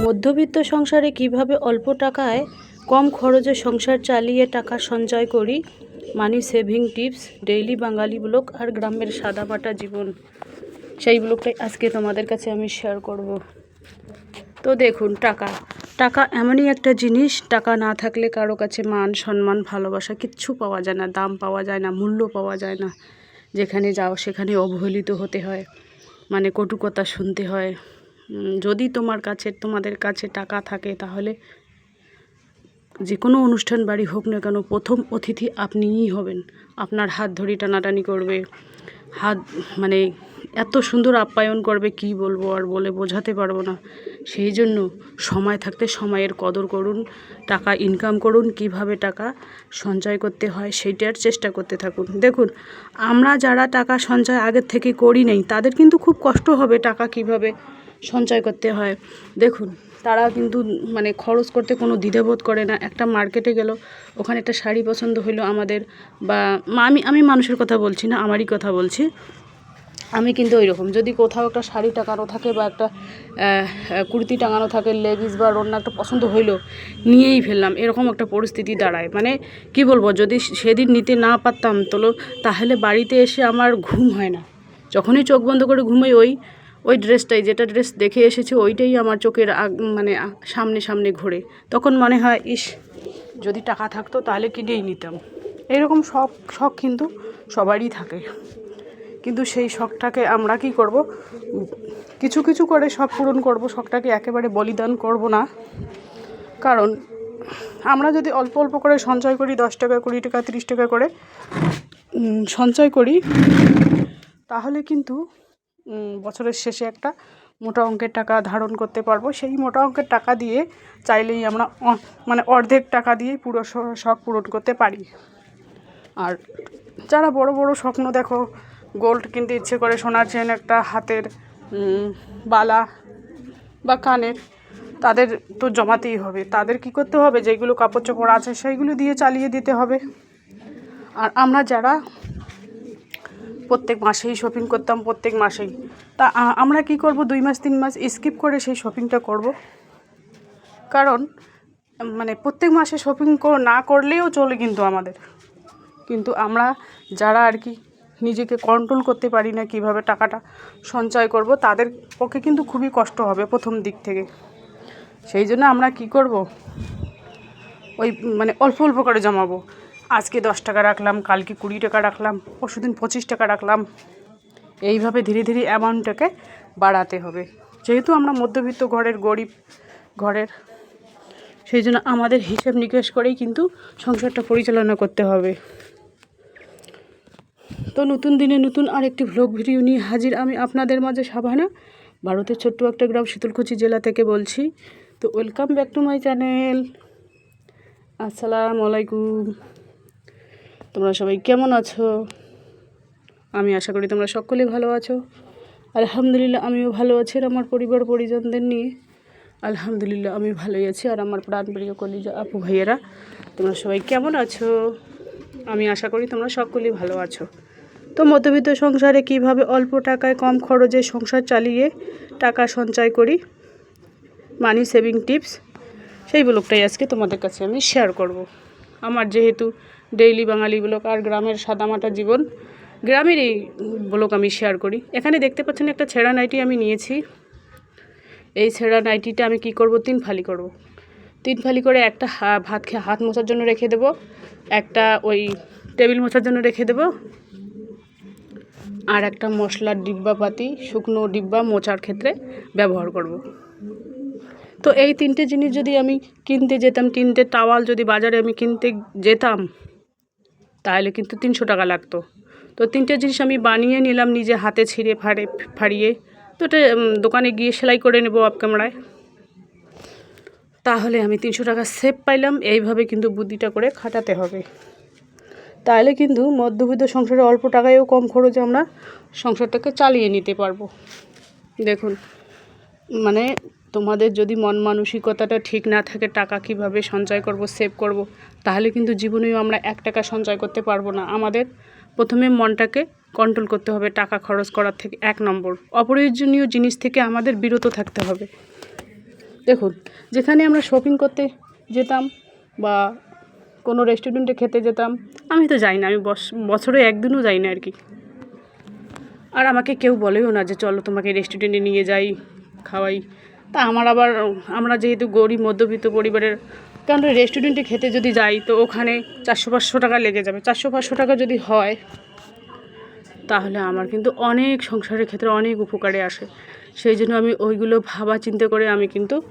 মধ্যবিত্ত সংসারে কীভাবে অল্প টাকায় কম খরচে সংসার চালিয়ে টাকা সঞ্চয় করি? Money saving tips, daily Bangali blog আর গ্রামের সাদামাটা জীবন। সেই ব্লগটাই আজকে তোমাদের কাছে আমি শেয়ার করব। তো দেখুন, টাকা। টাকা এমনই একটা জিনিস, টাকা না থাকলে কারও কাছে মান, সম্মান, ভালোবাসা কিচ্ছু পাওয়া যায় না, দাম পাওয়া যায় না, মূল্য পাওয়া যায় না। যেখানে যাও সেখানে অবহেলিত হতে হয়। মানে কটুকতা শুনতে হয়। যদি তোমার কাছে, তোমাদের কাছে টাকা থাকে তাহলে যে কোনো অনুষ্ঠান বাড়ি হোক না কেন প্রথম অতিথি আপনিই হবেন। আপনার হাত ধরে টানাটানি করবে, হাত মানে এত সুন্দর আপ্যায়ন করবে কি বলব আর বলে বোঝাতে পারব না। সেই জন্য সময় থাকতে সময়ের কদর করুন, টাকা ইনকাম করুন, কীভাবে টাকা সঞ্চয় করতে হয় সেইটার চেষ্টা করতে থাকুন। দেখুন, আমরা যারা টাকা সঞ্চয় আগের থেকে করি নেই, তাদের কিন্তু খুব কষ্ট হবে টাকা কীভাবে সঞ্চয় করতে হয়। দেখুন, তারা কিন্তু মানে খরচ করতে কোনো দ্বিধাবোধ করে না। একটা মার্কেটে গেল, ওখানে একটা শাড়ি পছন্দ হইল আমাদের বা আমি আমি মানুষের কথা বলছি না, আমারই কথা বলছি। আমি কিন্তু ওই রকম যদি কোথাও একটা শাড়ি টাঙানো থাকে বা একটা কুর্তি টাঙানো থাকে, লেগিস বা অন্য একটা পছন্দ হইল, নিয়েই ফেললাম। এরকম একটা পরিস্থিতি দাঁড়ায়। মানে কি বলব, যদি সেদিন নিতে না পারতাম তো তাহলে বাড়িতে এসে আমার ঘুম হয় না। যখনই চোখ বন্ধ করে ঘুমোই ওই ওই ড্রেসটাই, যেটা ড্রেস দেখে এসেছি ওইটাই আমার চোখের আগ মানে সামনে সামনে ঘোরে। তখন মনে হয়, ইস, যদি টাকা থাকতো তাহলে কিনেই নিতাম? এরকম শখ শখ কিন্তু সবারই থাকে। কিন্তু সেই শখটাকে আমরা কি করব? কিছু কিছু করে শখ পূরণ করব, শখটাকে একেবারে বলিদান করব না। কারণ আমরা যদি অল্প অল্প করে সঞ্চয় করি, দশ টাকা, কুড়ি টাকা, তিরিশ টাকা করে সঞ্চয় করি, তাহলে কিন্তু বছরের শেষে একটা মোটা অঙ্কের টাকা ধারণ করতে পারব। সেই মোটা অঙ্কের টাকা দিয়ে চাইলেই আমরা মানে অর্ধেক টাকা দিয়েই পুরো শখ পূরণ করতে পারি। আর যারা বড় বড় স্বপ্ন দেখো গোল্ড কিনতে ইচ্ছে করে সোনার চেন একটা হাতের বালা বা কানের, তাদের তো জমাতেই হবে। তাদের কি করতে হবে? যেগুলো কাপড় চোপড় আছে, সেইগুলো দিয়ে চালিয়ে দিতে হবে। আর আমরা যারা প্রত্যেক মাসেই শপিং করতাম, প্রত্যেক মাসেই। তা আমরা কি করব? দুই মাস, তিন মাস স্কিপ করে সেই শপিংটা করব। কারণ মানে প্রত্যেক মাসে শপিং না করলেও চলে কিন্তু আমাদের। কিন্তু আমরা যারা আর কি নিজেকে কন্ট্রোল করতে পারি না কীভাবে টাকাটা সঞ্চয় করব, তাদের পক্ষে কিন্তু খুবই কষ্ট হবে প্রথম দিক থেকে। সেই জন্য আমরা কি করব? ওই মানে অল্প অল্প করে জমাবো। আজকে দশ টাকা রাখলাম, কালকে কুড়ি টাকা রাখলাম, পরশুদিন পঁচিশ টাকা রাখলাম। এইভাবে ধীরে ধীরে অ্যামাউন্টটাকে বাড়াতে হবে। যেহেতু আমরা মধ্যবিত্ত ঘরের, গরিব ঘরের, সেই জন্য আমাদের হিসেব নিকেশ করেই কিন্তু সংসারটা পরিচালনা করতে হবে। তো নতুন দিনে নতুন আরেকটি ভ্লগ ভিডিও নিয়ে হাজির আমি আপনাদের মাঝে সাবানা ভারতের ছোট্ট একটা গ্রাম শীতলকুচি জেলা থেকে বলছি। তো welcome back to my channel আসসালামু আলাইকুম। তোমরা সবাই কেমন আছো? আমি আশা করি তোমরা সকলে ভালো আছো। আলহামদুলিল্লাহ, আমিও ভালো আছি আর আমার পরিবার পরিজনদের নিয়ে। আলহামদুলিল্লাহ আমি ভালোই আছি আর আমার প্রাণপ্রিয় কলিজা আপু ভাইয়েরা, তোমরা সবাই কেমন আছো? আমি আশা করি তোমরা সকলেই ভালো আছো। তো মধ্যবিত্ত সংসারে কীভাবে অল্প টাকায় কম খরচে সংসার চালিয়ে টাকা সঞ্চয় করি? মানি সেভিং টিপস, সেই ব্লগটাই আজকে তোমাদের কাছে আমি শেয়ার করব। আমার যেহেতু ডেইলি বাঙালি ব্লগ আর গ্রামের সাদামাটা জীবন। গ্রামের এই ব্লগ আমি শেয়ার করি। এখানে দেখতে পাচ্ছেন একটা ছেঁড়া নাইটি আমি নিয়েছি। এই ছেঁড়া নাইটিটা আমি কি করব? তিন ফালি করব। তিন ফালি করে একটা ভাত খেয়ে হাত মোছার জন্য রেখে দেবো। একটা ওই টেবিল মোছার জন্য রেখে দেবো। আর একটা মশলার ডিব্বাপাতি শুকনো ডিব্বা মোচার ক্ষেত্রে ব্যবহার করব। তো এই তিনটে জিনিস যদি আমি কিনতে যেতাম, তিনটে টাওয়াল যদি বাজারে আমি কিনতে যেতাম তাহলে কিন্তু তিনশো টাকা লাগতো। তো তিনটে জিনিস আমি বানিয়ে নিলাম নিজে হাতে ছিঁড়ে ফাড়ে, ফাড়িয়ে। তো এটা দোকানে গিয়ে সেলাই করে নেব আপ ক্যামেরায় তাহলে আমি তিনশো টাকা সেভ পাইলাম, এইভাবে কিন্তু বুদ্ধিটা করে খাটাতে হবে। তাহলে কিন্তু মধ্যবিত্ত সংসারে অল্প টাকায়ও কম খরচে আমরা সংসারটাকে চালিয়ে নিতে পারব। দেখুন মানে তোমাদের যদি মন মানসিকতাটা ঠিক না থাকে, টাকা কীভাবে সঞ্চয় করব সেভ করব, তাহলে কিন্তু জীবনেও আমরা এক টাকা সঞ্চয় করতে পারব না। আমাদের প্রথমে মনটাকে কন্ট্রোল করতে হবে, টাকা খরচ করার থেকে এক নম্বর। অপ্রয়োজনীয় জিনিস থেকে আমাদের বিরত থাকতে হবে। দেখুন, যেখানে আমরা শপিং করতে যেতাম বা কোনো রেস্টুরেন্টে খেতে যেতাম, আমি তো যাই না, আমি বছরে একদিনও যাই না আর কি। আর আমাকে কেউ বলেও না যে, চলো তোমাকে রেস্টুরেন্টে নিয়ে যাই। খাওয়াই। তা আমার আবার, আমরা যেহেতু গরিব, মধ্যবিত্ত পরিবারের কারণ রেস্টুরেন্টে খেতে যদি যাই, তো ওখানে চারশো পাঁচশো টাকা লেগে যাবে। চারশো পাঁচশো টাকা যদি হয়, তাহলে আমার কিন্তু অনেক সংসারের ক্ষেত্রে অনেক উপকারে আসে। সেই জন্য আমি ওইগুলো ভাবা চিন্তা করে আমি কিন্তু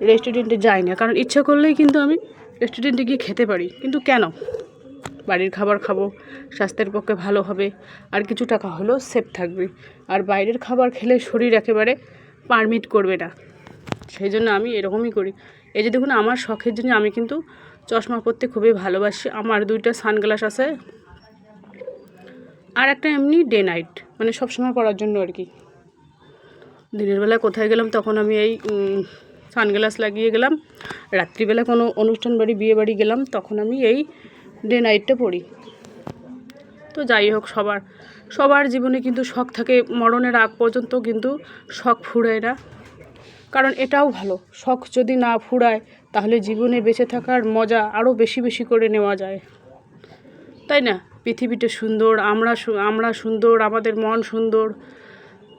রেস্টুরেন্টে যাই না। কারণ ইচ্ছা করলেই কিন্তু আমি রেস্টুরেন্টে গিয়ে খেতে পারি। কিন্তু কেন? বাড়ির খাবার খাব, স্বাস্থ্যের পক্ষে ভালো হবে, আর কিছু টাকা হলেও সেফ থাকবে। আর বাইরের খাবার খেলে শরীর একেবারে পারমিট করবে না সেই জন্য আমি এরকমই করি। এই যে দেখুন, আমার শখের জন্য আমি কিন্তু চশমা পরতে খুবই ভালোবাসি। আমার দুইটা সানগ্লাস আছে। আর একটা এমনি ডে নাইট মানে সবসময় পরার জন্য আর কি। দিনের বেলা কোথায় গেলাম, তখন আমি এই সানগ্লাস লাগিয়ে গেলাম। রাত্রিবেলা কোনো অনুষ্ঠান বাড়ি, বিয়ে বাড়ি গেলাম, তখন আমি এই ডে নাইটটা পরি। তো যাই হোক, সবার সবার জীবনে কিন্তু শখ থাকে, মরণের আগ পর্যন্ত কিন্তু শখ ফুরায় না। কারণ এটাও ভালো, শখ যদি না ফুরায়, তাহলে জীবনে বেঁচে থাকার মজা আরও বেশি বেশি করে নেওয়া যায়। তাই না? পৃথিবীটা সুন্দর, আমরা আমরা সুন্দর, আমাদের মন সুন্দর।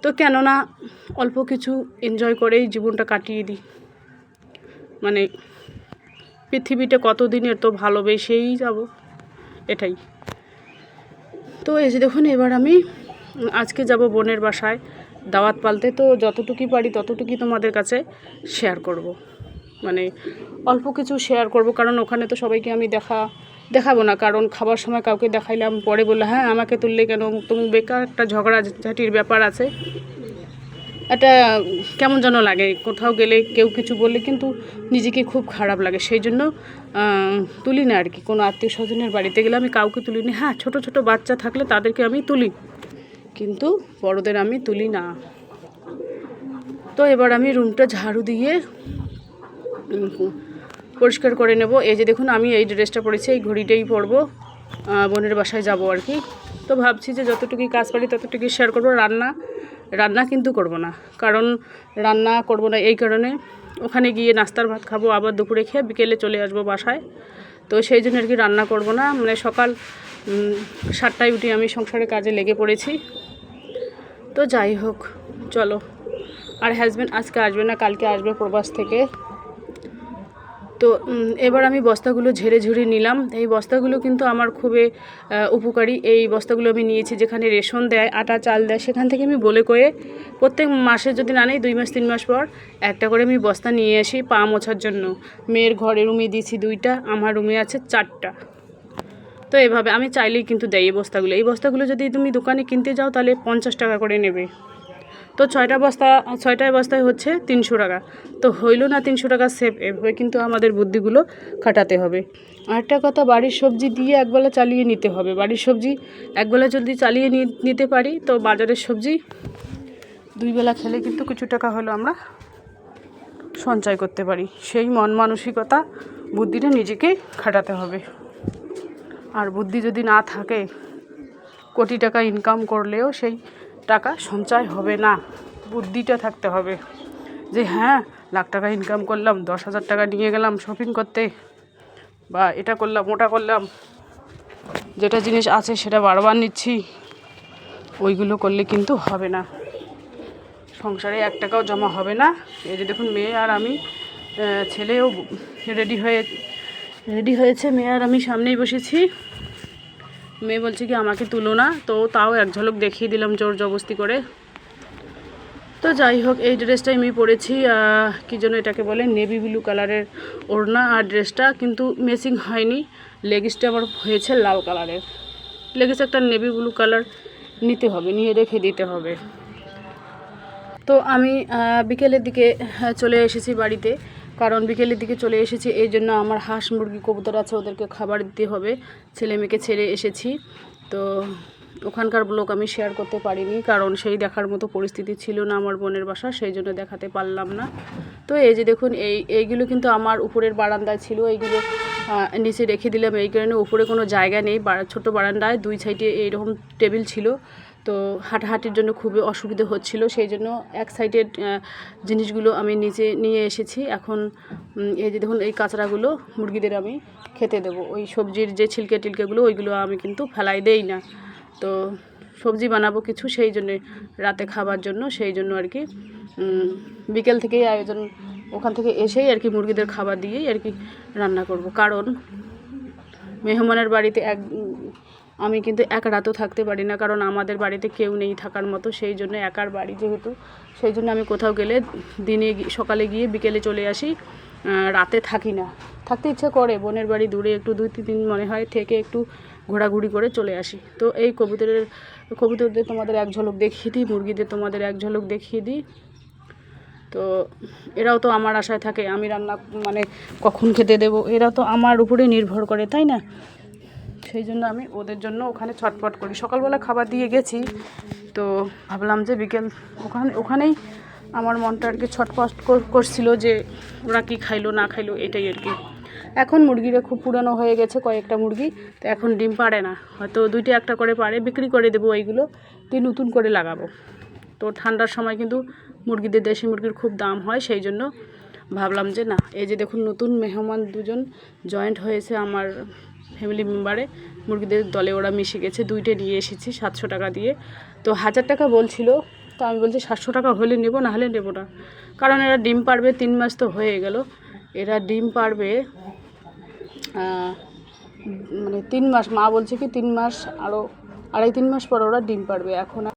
তো কেননা, অল্প কিছু এনজয় করেই জীবনটা কাটিয়ে দিই। মানে পৃথিবীটা কতদিনের তো ভালোবেসেই যাব, এটাই। তো এই যে দেখুন, এবার আমি আজকে যাব বোনের বাসায় দাওয়াত পালতে। তো যতটুকুই পারি ততটুকুই তোমাদের কাছে শেয়ার করব। মানে অল্প কিছু শেয়ার করব, কারণ ওখানে তো সবাইকে আমি দেখা, দেখাবো না। কারণ খাবার সময় কাউকে দেখাইলাম, পরে বলল হ্যাঁ আমাকে তুললে কেন? তুমি বেকার একটা ঝগড়া ঝাঁটির ব্যাপার আছে। একটা কেমন যেন লাগে, কোথাও গেলে কেউ কিছু বললে কিন্তু নিজেকে খুব খারাপ লাগে। সেই জন্য তুলি না আর কি। কোনো আত্মীয় স্বজনের বাড়িতে গেলে আমি কাউকে তুলি না। হ্যাঁ ছোট ছোট বাচ্চা থাকলে তাদেরকে আমি তুলি, কিন্তু বড়দের আমি তুলি না। তো এবার আমি রুমটা ঝাড়ু দিয়ে পরিষ্কার করে নেব। এই যে দেখুন, আমি এই ড্রেসটা পরেছি, এই ঘড়িটাই পরবো বোনের বাসায় যাব আর কি। তো ভাবছি যে যতটুকুই কাজ পারি ততটুকুই শেয়ার করব, রান্না রান্না কিন্তু করব না। কারণ রান্না করব না এই কারণে ওখানে গিয়ে নাস্তার ভাত খাব, আবার দুপুরে খেয়ে বিকেলে চলে আসব বাসায়। তো সেই জন্য আর কি রান্না করব না। মানে সকাল সাতটায় উঠে আমি সংসারের কাজে লেগে পড়েছি। তো যাই হোক, চলো। আর হাজব্যান্ড আজকে আসবে না, কালকে আসবে প্রবাস থেকে। তো এবার আমি বস্তাগুলো ঝেড়ে ঝুড়ে নিলাম। এই বস্তাগুলো কিন্তু আমার খুবই উপকারী। এই বস্তাগুলো আমি নিয়েছি যেখানে রেশন দেয়, আটা, চাল দেয়, সেখান থেকে আমি বলে কয়ে প্রত্যেক মাসে যদি না নেই, দুই মাস, তিন মাস পর একটা করে আমি বস্তা নিয়ে আসি পা মোছার জন্য। মেয়ের ঘরে রুমে দিয়েছি দুইটা, আমার রুমে আছে চারটা। তো এভাবে আমি চাইলেই কিন্তু দেয় এই বস্তাগুলো। এই বস্তাগুলো যদি তুমি দোকানে কিনতে যাও, তাহলে পঞ্চাশ টাকা করে নেবে। তো ছয়টা বস্তা, ছয়টায় বস্তায় হচ্ছে তিনশো টাকা। তো হইল না তিনশো টাকা সেভ এভাবে কিন্তু আমাদের বুদ্ধিগুলো খাটাতে হবে। আরেকটা কথা, বাড়ির সবজি দিয়ে একবেলা চালিয়ে নিতে হবে। বাড়ির সবজি একবেলা যদি চালিয়ে নিতে পারি, তো বাজারের সবজি দুই বেলা খেলে কিন্তু কিছু টাকা হলো আমরা সঞ্চয় করতে পারি। সেই মন মানসিকতা, বুদ্ধিটা নিজেকে খাটাতে হবে। আর বুদ্ধি যদি না থাকে, কোটি টাকা ইনকাম করলেও সেই টাকা সঞ্চয় হবে না। বুদ্ধিটা থাকতে হবে। যে হ্যাঁ লাখ টাকা ইনকাম করলাম, দশ হাজার টাকা নিয়ে গেলাম শপিং করতে। বা এটা করলাম, ওটা করলাম। যেটা জিনিস আছে সেটা বারবার নিচ্ছি। ওইগুলো করলে কিন্তু হবে না। সংসারে এক টাকাও জমা হবে না। এই যে দেখুন, মেয়ে আর আমি ছেলেও রেডি হয়ে রেডি হয়েছে। মেয়ে আর আমি সামনেই বসেছি। মেয়ে বলছে কি, আমাকে তুলো না। তো তাও এক ঝলক দেখিয়ে দিলাম জোর জবস্তি করে। তো যাই হোক, এই ড্রেসটা আমি পরেছি কি জন্য এটাকে বলে, নেভি ব্লু কালারের ওড়না আর ড্রেসটা, কিন্তু মেসিং হয়নি। লেগিসটা আমার হয়েছে লাল কালারের। লেগিস একটা নেভি ব্লু কালার নিতে হবে, নিয়ে রেখে দিতে হবে। তো আমি বিকেলের দিকে চলে এসেছি বাড়িতে। কারণ বিকেলের দিকে চলে এসেছি, এই জন্য আমার হাঁস মুরগি, কবুতর আছে, ওদেরকে খাবার দিতে হবে। ছেলে মেয়েকে ছেড়ে এসেছি। তো ওখানকার ব্লগ আমি শেয়ার করতে পারিনি, কারণ সেই দেখার মতো পরিস্থিতি ছিল না আমার বোনের বাসা, সেই জন্য দেখাতে পারলাম না। তো এই যে দেখুন, এই, এইগুলো কিন্তু আমার উপরের বারান্দায় ছিল, এইগুলো নিচে রেখে দিলাম, এই কারণে উপরে কোনো জায়গা নেই। ছোট বারান্দায় দুই সাইডে এইরকম টেবিল ছিল। তো হাঁটাহাঁটির জন্য খুবই অসুবিধা হচ্ছিল, সেই জন্য এক সাইডের জিনিসগুলো আমি নিচে নিয়ে এসেছি। এখন এই যে দেখুন, এই কাঁচড়াগুলো মুরগিদের আমি খেতে দেবো। ওই সবজির যে ছিলকে টিলকেগুলো, ওইগুলো আমি কিন্তু ফেলাই দেই না। তো সবজি বানাবো কিছু, সেই জন্যে রাতে খাবার জন্য, সেই জন্য আর কি বিকেল থেকেই আয়োজন, ওখান থেকে এসেই আর কি মুরগিদের খাবার দিয়েই আর কি রান্না করব। কারণ, মেহমানের বাড়িতে এক আমি কিন্তু এক রাতও থাকতে পারি না, কারণ আমাদের বাড়িতে কেউ নেই থাকার মতো, সেই জন্য একার বাড়ি যেহেতু। সেই জন্য আমি কোথাও গেলে দিনে সকালে গিয়ে বিকেলে চলে আসি রাতে থাকি না। থাকতে ইচ্ছে করে, বোনের বাড়ি দূরে একটু দুই তিন দিন মনে হয়, থেকে একটু ঘোরাঘুরি করে চলে আসি। তো এই কবুতরের, কবুতরদের তোমাদের এক ঝলক দেখিয়ে দিই, মুরগিদের তোমাদের এক ঝলক দেখিয়ে দিই। তো এরাও তো আমার আশায় থাকে, আমি রান্না মানে কখন খেতে দেবো? এরা তো আমার উপরে নির্ভর করে, তাই না? সেই জন্য আমি ওদের জন্য ওখানে ছটফট করি। সকালবেলা খাবার দিয়ে গেছি, তো ভাবলাম যে বিকেল ওখানে, ওখানেই আমার মনটা আর কি ছটফট করছিল যে ওরা কি খাইলো, না খাইলো, এটাই আর কি এখন মুরগিরা খুব পুরানো হয়ে গেছে কয়েকটা মুরগি, তো এখন ডিম পারে না। হয়তো দুইটা একটা করে পারে বিক্রি করে দেবো এইগুলো, দিয়ে নতুন করে লাগাবো। তো ঠান্ডার সময় কিন্তু মুরগিদের দেশি মুরগির খুব দাম হয়, সেই জন্য ভাবলাম যে না, এই যে দেখুন নতুন মেহমান দুজন জয়েন্ট হয়েছে আমার ফ্যামিলি মেম্বারে মুরগিদের দলে ওরা মিশে গেছে। দুইটা নিয়ে এসেছি সাতশো টাকা দিয়ে। তো হাজার টাকা বলছিল, তো আমি বলছি সাতশো টাকা হলে নেব, না হলে নেব না। কারণ এরা ডিম পারবে, তিন মাস তো হয়ে গেল। এরা ডিম পারবে মানে তিন মাস, মা বলছে কি তিন মাস আরও আড়াই তিন মাস পর ওরা ডিম পারবে। এখন